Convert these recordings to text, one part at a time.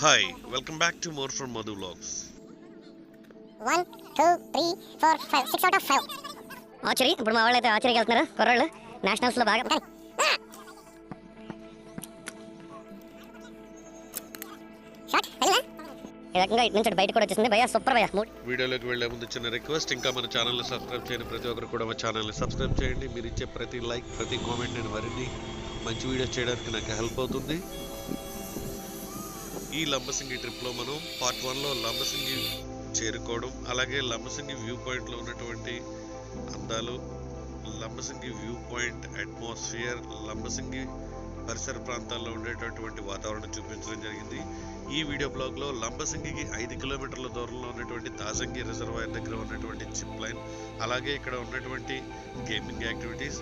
Hi welcome back to more from Madhu vlogs one two three four five six out of five ఆచరి ఇప్పుడు మా వాళ్ళు అయితే ఆచరికి వెళ్తున్నారు? కుర్రాళ్ళు? నేషనల్స్లో బాగా షార్ట్ వెళ్ళినా ఈ రకంగా ఇటు నుంచి అటు బయట కూడా వచ్చేసింది. భయ్యా సూపర్ భయ్యా మూడు. వీడియోలోకి వెళ్ళే ముందు చిన్న రిక్వెస్ట్ ఇంకా మన ఛానల్ని సబ్స్క్రైబ్ చేయని ప్రతి ఒక్కరు కూడా మా ఛానల్ని సబ్స్క్రైబ్ చేయండి. మీరు ఇచ్చే ప్రతి లైక్ ప్రతి కామెంట్ నేను మరిన్ని మంచి వీడియోస్ చేయడానికి నాకు హెల్ప్ అవుతుంది. ఈ లంబసింగి ట్రిప్లో మనం పార్ట్ వన్లో లంబసింగి చేరుకోవడం అలాగే లంబసింగి వ్యూ పాయింట్లో ఉన్నటువంటి అందాలు Lambasingi view point atmosphere Lambasingi పరిసర ప్రాంతాల్లో ఉండేటటువంటి వాతావరణం చూపించడం జరిగింది. ఈ వీడియో బ్లాగ్లో లంబసింగికి ఐదు కిలోమీటర్ల దూరంలో ఉన్నటువంటి తాజంగి రిజర్వాయర్ దగ్గర ఉన్నటువంటి చిప్ లైన్ అలాగే ఇక్కడ ఉన్నటువంటి గేమింగ్ యాక్టివిటీస్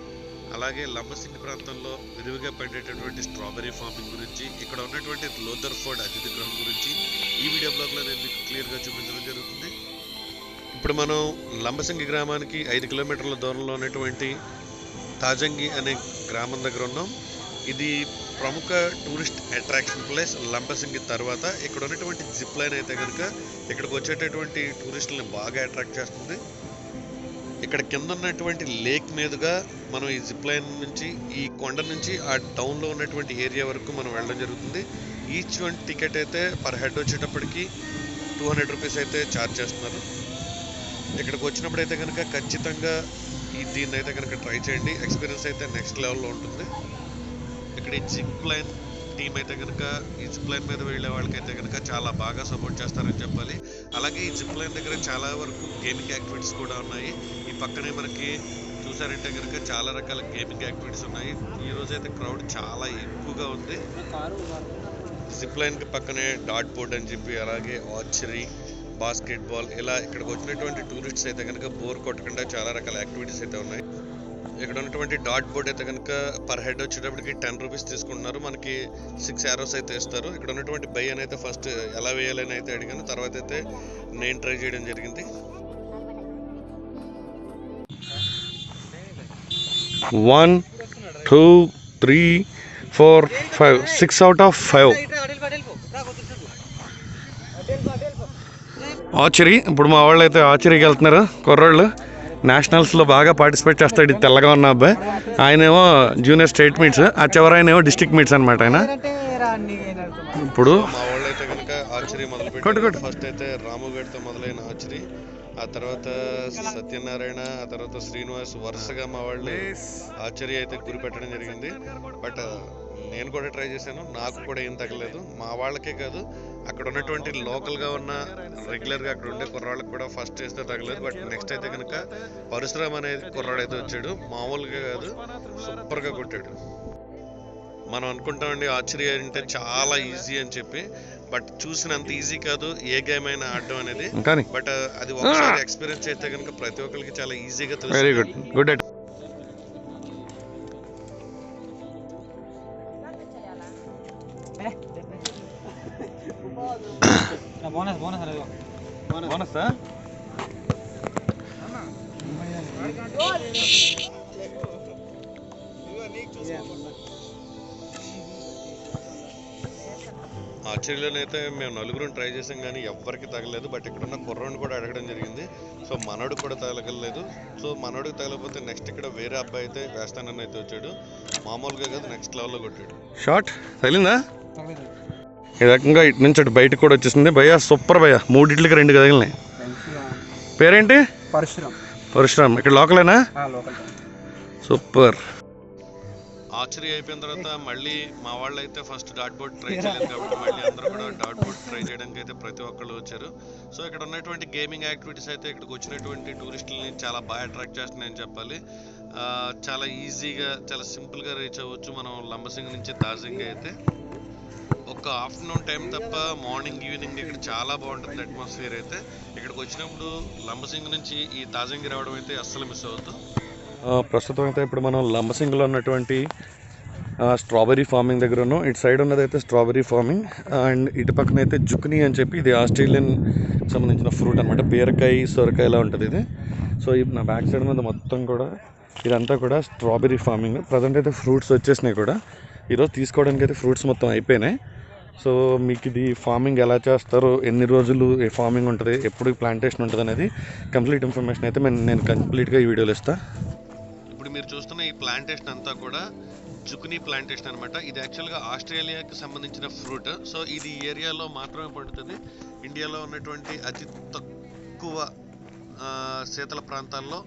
అలాగే లంబసింగి ప్రాంతంలో విరివిగా పండేటటువంటి స్ట్రాబెరీ ఫార్మింగ్ గురించి ఇక్కడ ఉన్నటువంటి లోదర్ఫోర్డ్ అతిథి గృహం గురించి ఈ వీడియో బ్లాగ్లో నేను మీకు క్లియర్గా చూపించడం జరుగుతుంది. ఇప్పుడు మనం లంబసింగి గ్రామానికి ఐదు కిలోమీటర్ల దూరంలో ఉన్నటువంటి తాజంగి అనే గ్రామం దగ్గర ఉన్నాం. ఇది ప్రముఖ టూరిస్ట్ అట్రాక్షన్ ప్లేస్ లంబసింగి తర్వాత. ఇక్కడ ఉన్నటువంటి జిప్ లైన్ అయితే కనుక ఇక్కడికి వచ్చేటటువంటి టూరిస్టులను బాగా అట్రాక్ట్ చేస్తుంది. ఇక్కడ కింద ఉన్నటువంటి లేక్ మీదుగా మనం ఈ జిప్ లైన్ నుంచి ఈ కొండ నుంచి ఆ టౌన్లో ఉన్నటువంటి ఏరియా వరకు మనం వెళ్ళడం జరుగుతుంది. ఈచ్ వన్ టికెట్ అయితే పర్ హెడ్ వచ్చేటప్పటికి టూ హండ్రెడ్ రూపీస్ అయితే ఛార్జ్ చేస్తున్నారు. ఇక్కడికి వచ్చినప్పుడు అయితే కనుక ఖచ్చితంగా ఈ దీన్ని అయితే కనుక ట్రై చేయండి. ఎక్స్పీరియన్స్ అయితే నెక్స్ట్ లెవెల్లో ఉంటుంది. ఇక్కడ ఈ జిప్ లైన్ టీం అయితే కనుక ఈ జిప్ లైన్ మీద వెళ్ళే వాళ్ళకైతే కనుక చాలా బాగా సపోర్ట్ చేస్తారని చెప్పాలి. అలాగే ఈ జిప్ లైన్ దగ్గర చాలా వరకు గేమింగ్ యాక్టివిటీస్ కూడా ఉన్నాయి. పక్కనే మనకి చూసారంటే కనుక చాలా రకాల గేమింగ్ యాక్టివిటీస్ ఉన్నాయి. ఈ రోజు అయితే క్రౌడ్ చాలా ఎక్కువగా ఉంది. జిప్ లైన్కి పక్కనే డాట్ బోర్డ్ అని చెప్పి అలాగే ఆర్చరీ బాస్కెట్ బాల్ ఇలా ఇక్కడికి వచ్చినటువంటి టూరిస్ట్స్ అయితే కనుక బోర్ కొట్టకుండా చాలా రకాల యాక్టివిటీస్ అయితే ఉన్నాయి. ఇక్కడ ఉన్నటువంటి డాట్ బోర్డ్ అయితే కనుక పర్ హెడ్ వచ్చేటప్పటికి టెన్ రూపీస్ తీసుకుంటున్నారు. మనకి సిక్స్ యారోస్ అయితే ఇస్తారు. ఇక్కడ ఉన్నటువంటి బై అని అయితే ఫస్ట్ ఎలా వేయాలని అయితే అడిగాను. తర్వాత అయితే నేను ట్రై చేయడం జరిగింది. One two three four five six out of five. ఆచరీ ఇప్పుడు మా వాళ్ళు అయితే ఆచరీకి వెళ్తున్నారు కుర్రోళ్ళు నేషనల్స్లో బాగా పార్టిసిపేట్ చేస్తాడు ఈ తెల్లగా ఉన్న అబ్బాయి. ఆయనేమో జూనియర్ స్టేట్ మీట్స్ ఆ చివరి ఆయన ఏమో డిస్ట్రిక్ట్ మీట్స్ అనమాట ఆయన. ఇప్పుడు కొట్టు, కొట్టు. ఫస్ట్ అయితే రాము గడితో మొదలైన ఆర్చరీ ఆ తర్వాత సత్యనారాయణ ఆ తర్వాత శ్రీనివాస్ వరుసగా మా వాళ్ళు ఆర్చరీ అయితే గురి పెట్టడం జరిగింది. బట్ నేను కూడా ట్రై చేశాను. నాకు కూడా ఏం తగ్గలేదు మా వాళ్ళకే కాదు అక్కడ ఉన్నటువంటి లోకల్గా ఉన్న రెగ్యులర్గా అక్కడ ఉండే కుర్రాళ్ళకి కూడా ఫస్ట్ వేస్తే తగ్గలేదు బట్ నెక్స్ట్ అయితే కనుక పరశురామ్ అనేది కుర్రాడు అయితే వచ్చాడు. మామూలుగా కాదు సూపర్గా కొట్టాడు. మనం అనుకుంటామండి ఆశ్చర్య అంటే చాలా ఈజీ అని చెప్పి. బట్ చూసినంత ఈజీ కాదు ఏ గేమ్ అయినా ఆడడం అనేది. కానీ బట్ అది ఒకసారి ఎక్స్పీరియన్స్ అయితే కనుక ప్రతి ఒక్కరికి చాలా ఈజీగా very good good bonus bonus అనేది బోనస్ ఆశ్చర్యలోనైతే మేము నలుగురం ట్రై చేసాం కానీ ఎవ్వరికి తగలేదు. బట్ ఇక్కడ ఉన్న కుర్రోని కూడా అడగడం జరిగింది. సో మనోడు కూడా తగలలేదు సో మనోడికి తగలకపోతే నెక్స్ట్ ఇక్కడ వేరే అబ్బాయి అయితే వేస్తానని అయితే వచ్చాడు. మామూలుగా కాదు నెక్స్ట్ లెవెల్లో కొట్టాడు. షార్ట్ తగిలిందా? ఈ రకంగా ఇటు నుంచి అటు బయటకు కూడా వచ్చేసింది. భయ్యా సూపర్ భయ్యా. మూడిట్లకి రెండు తగిలినాయి. పేరేంటి? పరశురామ్. పరశురామ్. ఇక్కడ లోకలేనా? లోకల్. సూపర్. ఆర్చరీ అయిపోయిన తర్వాత మళ్ళీ మా వాళ్ళు అయితే ఫస్ట్ డాట్ బోర్డ్ ట్రై చేయలేదు కాబట్టి మళ్ళీ అందరూ కూడా డాట్ బోర్డ్ ట్రై చేయడానికి అయితే ప్రతి ఒక్కళ్ళు వచ్చారు. సో ఇక్కడ ఉన్నటువంటి గేమింగ్ యాక్టివిటీస్ అయితే ఇక్కడికి వచ్చినటువంటి టూరిస్టులని చాలా బాగా అట్రాక్ట్ చేస్తున్నాయని చెప్పాలి. చాలా ఈజీగా చాలా సింపుల్గా రీచ్ అవ్వచ్చు మనం లంబసింగ్ నుంచి దార్జిలింగ్ అయితే. ఒక ఆఫ్టర్నూన్ టైం తప్ప మార్నింగ్ ఈవినింగ్ ఇక్కడ చాలా బాగుంటుంది అట్మాస్ఫియర్ అయితే. ఇక్కడికి వచ్చినప్పుడు లంబసింగ్ నుంచి ఈ దార్జిలింగ్ రావడం అయితే అస్సలు మిస్ అవ్వద్దు. ప్రస్తుతం అయితే ఇప్పుడు మనం లంబసింగ్లో ఉన్నటువంటి స్ట్రాబెరీ ఫార్మింగ్ దగ్గర ఉన్నాం ఇటు సైడ్ ఉన్నదైతే స్ట్రాబెరీ ఫార్మింగ్ అండ్ ఇటు పక్కన అయితే జుక్ని అని చెప్పి ఇది ఆస్ట్రేలియన్ సంబంధించిన ఫ్రూట్ అనమాట బీరకాయ సొరకాయలా ఉంటుంది ఇది. సో ఇప్పుడు నా బ్యాక్ సైడ్ మీద మొత్తం కూడా ఇదంతా కూడా స్ట్రాబెరీ ఫార్మింగ్. ప్రజెంట్ అయితే ఫ్రూట్స్ వచ్చేసినాయి కూడా. ఈరోజు తీసుకోవడానికి అయితే ఫ్రూట్స్ మొత్తం అయిపోయినాయి. సో మీకు ఇది ఫార్మింగ్ ఎలా చేస్తారు ఎన్ని రోజులు ఏ ఫార్మింగ్ ఉంటుంది ఎప్పుడు ప్లాంటేషన్ ఉంటుంది అనేది కంప్లీట్ ఇన్ఫర్మేషన్ అయితే నేను నేను కంప్లీట్గా ఈ వీడియోలో ఇస్తాను ఇప్పుడు మీరు చూస్తున్న ఈ ప్లాంటేషన్ అంతా కూడా జుకునీ ప్లాంటేషన్ అనమాట ఇది యాక్చువల్గా ఆస్ట్రేలియాకి సంబంధించిన ఫ్రూట్ సో ఇది ఈ ఏరియాలో మాత్రమే పండుతుంది. ఇండియాలో ఉన్నటువంటి అతి తక్కువ శీతల ప్రాంతాల్లో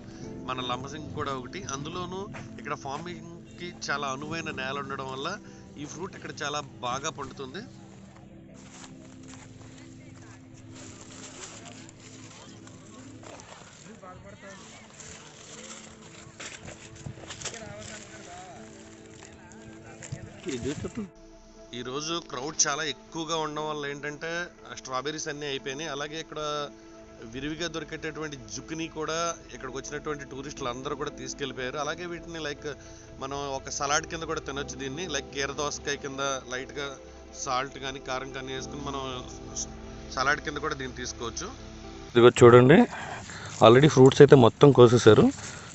మన లంబసింగ్ కూడా ఒకటి. అందులోనూ ఇక్కడ ఫార్మింగ్కి చాలా అనువైన నేల ఉండడం వల్ల ఈ ఫ్రూట్ ఇక్కడ చాలా బాగా పండుతుంది. ఈరోజు క్రౌడ్ చాలా ఎక్కువగా ఉండడం వల్ల ఏంటంటే స్ట్రాబెర్రీస్ అన్నీ అయిపోయినాయి. అలాగే ఇక్కడ విరివిగా దొరికేటటువంటి జుక్ని కూడా ఇక్కడికి వచ్చినటువంటి టూరిస్టులు అందరూ కూడా తీసుకెళ్ళిపోయారు. అలాగే వీటిని లైక్ మనం ఒక సలాడ్ కింద కూడా తినొచ్చు దీన్ని. లైక్ కీర దోసకాయ కింద లైట్గా సాల్ట్ కానీ కారం కానీ వేసుకుని మనం సలాడ్ కింద కూడా దీన్ని తీసుకోవచ్చు. ఇదిగో చూడండి. ఆల్రెడీ ఫ్రూట్స్ అయితే మొత్తం కోసేసారు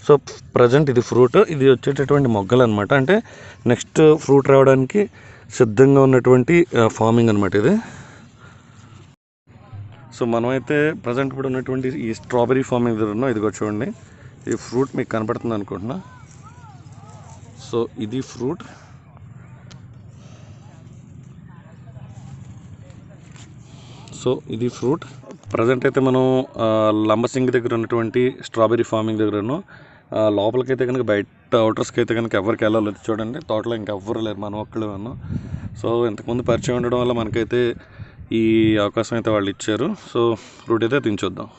సో ప్రజెంట్ ఇది ఫ్రూట్ ఇది వచ్చేటటువంటి మొగ్గలు అనమాట అంటే నెక్స్ట్ ఫ్రూట్ రావడానికి సిద్ధంగా ఉన్నటువంటి ఫార్మింగ్ అనమాట ఇది. సో మనమైతే ప్రజెంట్ ఇప్పుడు ఉన్నటువంటి ఈ స్ట్రాబెరీ ఫార్మింగ్ దగ్గర ఉన్నాం ఇదిగో చూడండి. ఈ ఫ్రూట్ మీకు కనపడుతుంది అనుకుంటున్నా. సో ఇది ఫ్రూట్. సో ఇది ఫ్రూట్. ప్రజెంట్ అయితే మనం లంబసింగి దగ్గర ఉన్నటువంటి స్ట్రాబెరీ ఫార్మింగ్ దగ్గర ఉన్నాం. లోపలికైతే కనుక బయట అవుటర్స్కి అయితే కనుక ఎవరికి వెళ్ళలేదు చూడండి. తోటలో ఇంకా ఎవ్వరు లేరు మనం ఒక్కడే ఉన్నాం. సో ఇంతకుముందు పరిచయం ఉండడం వల్ల మనకైతే ఈ అవకాశం అయితే వాళ్ళు ఇచ్చారు. సో రూట్ అయితే తినచొద్దాం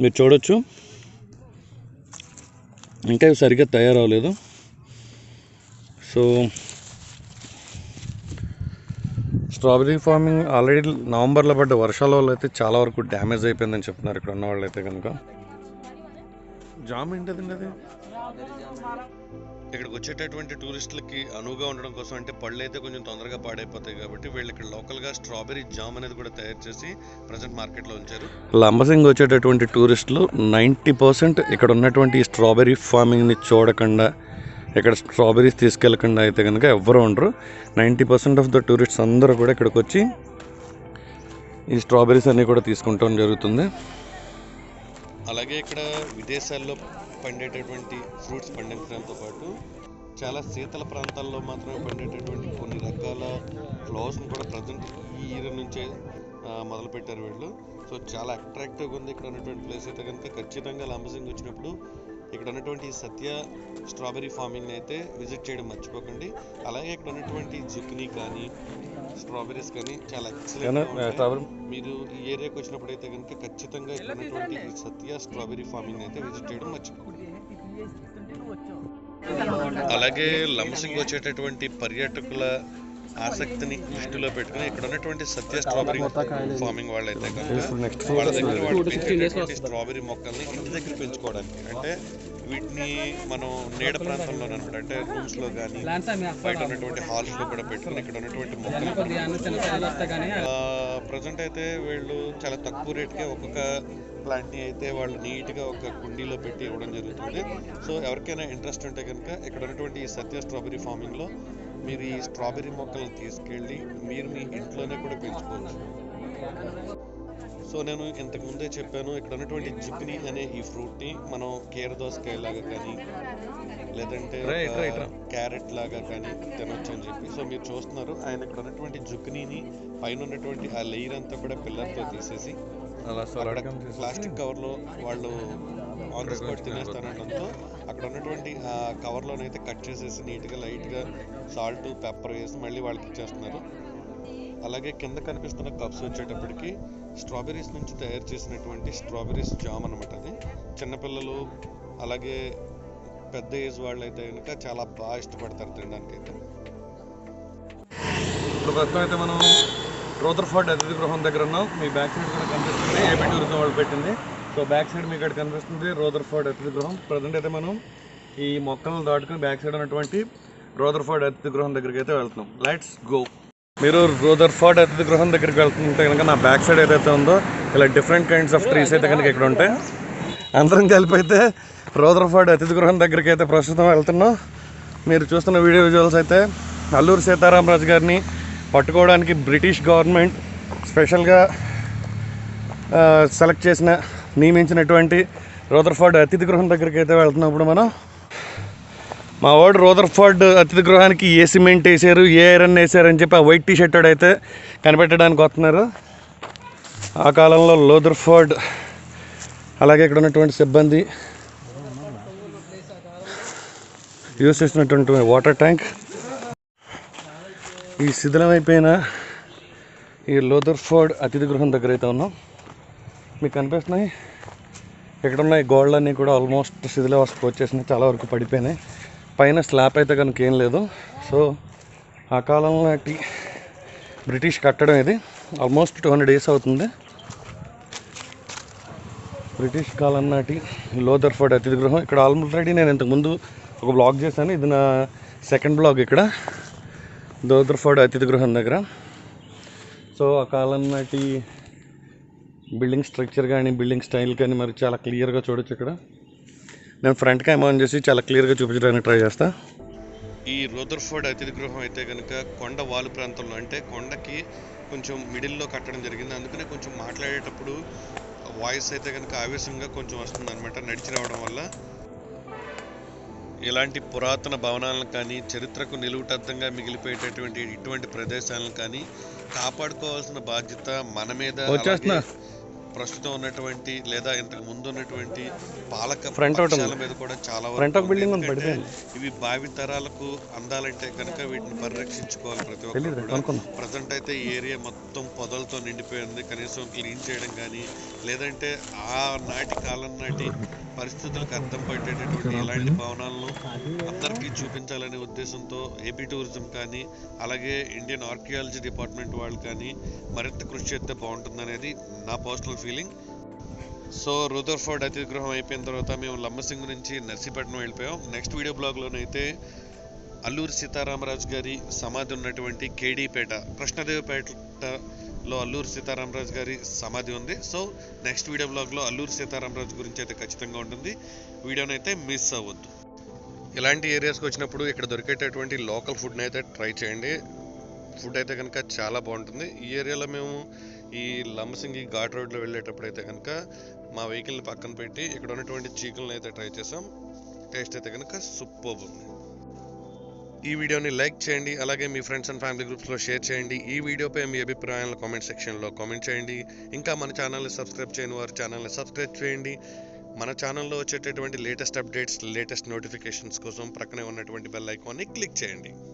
మీరు చూడొచ్చు. ఇంకా ఇవి సరిగ్గా తయారవలేదు సో స్ట్రాబెరీ ఫార్మింగ్ ఆల్రెడీ నవంబర్లో పడ్డ వర్షాల వల్ల అయితే చాలా వరకు డ్యామేజ్ అయిపోయిందని చెప్తున్నారు ఇక్కడ ఉన్న వాళ్ళు అయితే కనుక. జామ్ ఏంటదండి అది? ఇక్కడికి వచ్చేటటువంటి టూరిస్టులకి అనువుగా ఉండడం కోసం అంటే పళ్ళు అయితే కొంచెం తొందరగా పాడైపోతాయి కాబట్టి వీళ్ళు ఇక్కడ లోకల్గా స్ట్రాబెరీ జామ్ అనేది కూడా తయారు చేసి ప్రజెంట్ మార్కెట్లో ఉంచారు. లంబసింగ్ వచ్చేటటువంటి టూరిస్టులు నైంటీ పర్సెంట్ ఇక్కడ ఉన్నటువంటి స్ట్రాబెరీ ఫార్మింగ్ని చూడకుండా ఇక్కడ స్ట్రాబెరీస్ తీసుకెళ్ళకుండా అయితే కనుక ఎవ్వరు ఉండరు. Ninety percent of the tourists అందరూ కూడా ఇక్కడికి వచ్చి ఈ స్ట్రాబెరీస్ అన్నీ కూడా తీసుకుంటాం జరుగుతుంది. అలాగే ఇక్కడ విదేశాల్లో పండేటటువంటి ఫ్రూట్స్ పండించడంతో పాటు చాలా శీతల ప్రాంతాల్లో మాత్రమే పండేటటువంటి కొన్ని రకాల ఫ్లవర్స్ని కూడా ప్రజెంట్ ఈ ఇయర్ నుంచే మొదలుపెట్టారు వీళ్ళు. సో చాలా అట్రాక్టివ్గా ఉంది. ఇక్కడ ఉన్నటువంటి ప్లేస్ అయితే కనుక ఖచ్చితంగా లంబసింగ్ వచ్చినప్పుడు ఇక్కడ ఉన్నటువంటి సత్య స్ట్రాబెరీ ఫార్మింగ్ అయితే విజిట్ చేయడం మర్చిపోకండి. అలాగే ఇక్కడ ఉన్నటువంటి జుక్ని కానీ స్ట్రాబెరీస్ కానీ చాలా ఎక్సలెంట్ మీరు ఈ ఏరియాకి వచ్చినప్పుడు అయితే కనుక ఖచ్చితంగా ఇక్కడ ఉన్నటువంటి సత్య స్ట్రాబెరీ ఫార్మింగ్ అయితే విజిట్ చేయడం మర్చిపోకండి. అలాగే లంసింగ్ వచ్చేటటువంటి పర్యాటకుల ఆసక్తిని దృష్టిలో పెట్టుకుని ఇక్కడ ఉన్నటువంటి సత్య స్ట్రాబెరీ ఫార్మింగ్ వాళ్ళైతే కనుక నెక్స్ట్ వాళ్ళ దగ్గర వాళ్ళు పెంచేటటువంటి స్ట్రాబెరీ మొక్కల్ని ఇంటి దగ్గర పెంచుకోవడానికి. అంటే వీటిని మనం నీడ ప్రాంతంలో అనమాట అంటే రూమ్స్లో కానీ బయట ఉన్నటువంటి హాల్స్లో కూడా పెట్టుకుని ఇక్కడ ఉన్నటువంటి మొక్కలు ప్రజెంట్ అయితే వీళ్ళు చాలా తక్కువ రేట్కే ఒక్కొక్క ప్లాంట్ని అయితే వాళ్ళు నీట్గా ఒక కుండీలో పెట్టి ఇవ్వడం జరుగుతుంది. సో ఎవరికైనా ఇంట్రెస్ట్ ఉంటే కనుక ఇక్కడ ఉన్నటువంటి ఈ సత్య స్ట్రాబెరీ ఫార్మింగ్లో మీరు ఈ స్ట్రాబెరీ మొక్కలను తీసుకెళ్ళి మీరు మీ ఇంట్లోనే కూడా పెంచుకోవచ్చు సో నేను ఇంతకు ముందే చెప్పాను ఇక్కడ ఉన్నటువంటి జిప్ని అనే ఈ ఫ్రూట్ని మనం కీర దోసకాయ లాగా కానీ లేదంటే. క్యారెట్ లాగా కానీ తినొచ్చు అని చెప్పి సో మీరు చూస్తున్నారు ఆయన ఇక్కడ ఉన్నటువంటి జుక్నీని పైన ఉన్నటువంటి ఆ లేయర్ అంతా కూడా పిల్లర్తో తీసేసి ప్లాస్టిక్ కవర్లో వాళ్ళు ఆన్ ద స్పాట్ తినేస్తానడంతో అక్కడ ఉన్నటువంటి ఆ కవర్లోనైతే కట్ చేసేసి నీట్గా లైట్గా సాల్ట్ పెప్పర్ వేసి మళ్ళీ వాళ్ళకి ఇచ్చేస్తున్నారు. అలాగే కింద కనిపిస్తున్న కప్స్ వచ్చేటప్పటికి స్ట్రాబెర్రీస్ నుంచి తయారు చేసినటువంటి స్ట్రాబెర్రీస్ జామ్ అనమాట అది. చిన్నపిల్లలు అలాగే పెద్ద ఏజ్ వాళ్ళు అయితే కనుక చాలా బాగా ఇష్టపడతారు తినడానికి అయితే ఇప్పుడు ప్రస్తుతం అయితే మనం రోదర్ఫర్డ్ అతిథి గృహం దగ్గర ఉన్నాం. మీ బ్యాక్ సైడ్ కూడా కనిపిస్తుంది. ఏపీ టూరిజం వాళ్ళు పెట్టింది. సో బ్యాక్ సైడ్ మీకు ఇక్కడ కనిపిస్తుంది రోదర్ఫర్డ్ అతిథి గృహం. ప్రజెంట్ అయితే మనం ఈ మొక్కలను దాటుకుని బ్యాక్ సైడ్ ఉన్నటువంటి రోదర్ఫర్డ్ అతిథి గృహం దగ్గరికి అయితే వెళ్తున్నాం. లెట్స్ గో మీరు రోదర్ఫర్డ్ అతిథి గృహం దగ్గరికి వెళ్తుంటే కనుక నా బ్యాక్ సైడ్ ఏదైతే ఉందో ఇలా డిఫరెంట్ కైండ్స్ ఆఫ్ ట్రీస్ అయితే కనుక ఇక్కడ ఉంటాయి. అందరం కలిపి అయితే రోదర్ఫర్డ్ అతిథి గృహం దగ్గరికి అయితే ప్రస్తుతం వెళ్తున్నాం. మీరు చూస్తున్న వీడియో విజువల్స్ అయితే అల్లూరు సీతారామరాజు గారిని పట్టుకోవడానికి బ్రిటిష్ గవర్నమెంట్ స్పెషల్గా సెలెక్ట్ చేసిన నియమించినటువంటి రోదర్ఫర్డ్ అతిథి గృహం దగ్గరికి అయితే వెళ్తున్నప్పుడు మనం మా వాడు రోదర్ఫర్డ్ అతిథి గృహానికి ఏ సిమెంట్ వేసారు ఏ ఐరన్ వేసారు అని చెప్పి ఆ వైట్ టీ షర్ట్ అయితే కనిపెట్టడానికి వస్తున్నారు. ఆ కాలంలో లోదర్ఫర్డ్ అలాగే ఇక్కడ ఉన్నటువంటి సిబ్బంది యూస్ చేసినటువంటి వాటర్ ట్యాంక్ ఈ శిథిలమైపోయిన ఈ లోదర్ఫోర్డ్ అతిథి గృహం దగ్గర అయితే ఉన్నాం. మీకు కనిపిస్తున్నాయి. ఇక్కడ ఉన్న ఈ గోడలన్నీ కూడా ఆల్మోస్ట్ శిథిలావస్థకు వచ్చేసినాయి. చాలా వరకు పడిపోయినాయి. పైన స్లాబ్ అయితే కనుక ఏం లేదు. సో ఆ కాలం నాటి బ్రిటిష్ కట్టడం ఇది. ఆల్మోస్ట్ టూ హండ్రెడ్ డేస్ అవుతుంది. బ్రిటిష్ కాలం నాటి లోదర్ఫోర్డ్ అతిథి గృహం. ఇక్కడ ఆల్రెడీ నేను ఇంతకుముందు ఒక బ్లాగ్ చేశాను. ఇది నా సెకండ్ బ్లాగ్ ఇక్కడ. లోదర్ఫర్డ్ అతిథి గృహం దగ్గర. సో ఆ కాలం నాటి బిల్డింగ్ స్ట్రక్చర్ కానీ బిల్డింగ్ స్టైల్ కానీ మరి చాలా క్లియర్గా చూడొచ్చు ఇక్కడ. నేను ఫ్రంట్ క్యామ్ ఆన్ చేసి చాలా క్లియర్గా చూపించడానికి ట్రై చేస్తా. ఈ రోదర్ఫోర్డ్ అతిథి గృహం అయితే కనుక కొండ వాలు ప్రాంతంలో అంటే కొండకి కొంచెం మిడిల్లో కట్టడం జరిగింది. అందుకనే కొంచెం మాట్లాడేటప్పుడు వాయిస్ అయితే కనుక ఆవేశంగా కొంచెం వస్తుంది అనమాట నడిచి రావడం వల్ల. ఇలాంటి పురాతన భవనాలను కానీ చరిత్రకు నిలువుటద్దంగా మిగిలిపోయేటటువంటి ఇటువంటి ప్రదేశాలను కానీ కాపాడుకోవాల్సిన బాధ్యత మన మీద ప్రస్తుతం ఉన్నటువంటి లేదా ఇంతకు ముందు ఉన్నటువంటి పాలక. పక్షాల మీద కూడా చాలా ఎందుకంటే పడిపోయింది. ఇవి భావి తరాలకు అందాలంటే కనుక వీటిని పరిరక్షించుకోవాలి ప్రతి ఒక్కరు. ప్రజెంట్ అయితే ఈ ఏరియా మొత్తం పొదలతో నిండిపోయింది కనీసం క్లీన్ చేయడం కానీ లేదంటే ఆ నాటి కాలం నాటి పరిస్థితులకు అర్థం పట్టేటటువంటి ఇలాంటి భవనాలను అందరికీ చూపించాలనే ఉద్దేశంతో ఏపీ టూరిజం కానీ అలాగే ఇండియన్ ఆర్కియాలజీ డిపార్ట్మెంట్ వాళ్ళు కానీ మరింత కృషి చేస్తే బాగుంటుంది అనేది నా పర్సనల్ ఫీలింగ్. సో రూదర్ఫోర్డ్ అతిథి గృహం అయిపోయిన తర్వాత మేము లంబసింగ్ నుంచి నర్సీపట్నం వెళ్ళిపోయాం. నెక్స్ట్ వీడియో బ్లాగ్లోనైతే అల్లూరి సీతారామరాజు గారి సమాధి ఉన్నటువంటి కేడీపేట లో అల్లూరి సీతారామరాజు గారి సమాధి ఉంది. సో నెక్స్ట్ వీడియో బ్లాగ్లో అల్లూరి సీతారామరాజు గురించి అయితే ఖచ్చితంగా ఉంటుంది. వీడియోని అయితే మిస్ అవ్వద్దు. ఇలాంటి ఏరియాస్కి వచ్చినప్పుడు ఇక్కడ దొరికేటటువంటి లోకల్ ఫుడ్ని అయితే ట్రై చేయండి. ఫుడ్ అయితే కనుక చాలా బాగుంటుంది. ఈ ఏరియాలో మేము ఈ లంబసింగి ఘాట్ రోడ్లో వెళ్ళేటప్పుడు అయితే కనుక మా వెహికల్ని పక్కన పెట్టి ఇక్కడ ఉన్నటువంటి చీకులను అయితే ట్రై చేసాం. టేస్ట్ అయితే కనుక సూపర్ ఉంది. ఈ వీడియోని లైక్ చేయండి అలాగే మీ ఫ్రెండ్స్ అండ్ ఫ్యామిలీ గ్రూప్స్లో షేర్ చేయండి. ఈ వీడియోపై మీ అభిప్రాయాలను కామెంట్ సెక్షన్లో కామెంట్ చేయండి. ఇంకా మన ఛానల్ని సబ్స్క్రైబ్ చేయని వారు ఛానల్ని సబ్స్క్రైబ్ చేయండి. మన ఛానల్లో వచ్చేటటువంటి లేటెస్ట్ అప్డేట్స్ లేటెస్ట్ నోటిఫికేషన్స్ కోసం ప్రక్కనే ఉన్నటువంటి బెల్ ఐకాన్ని క్లిక్ చేయండి.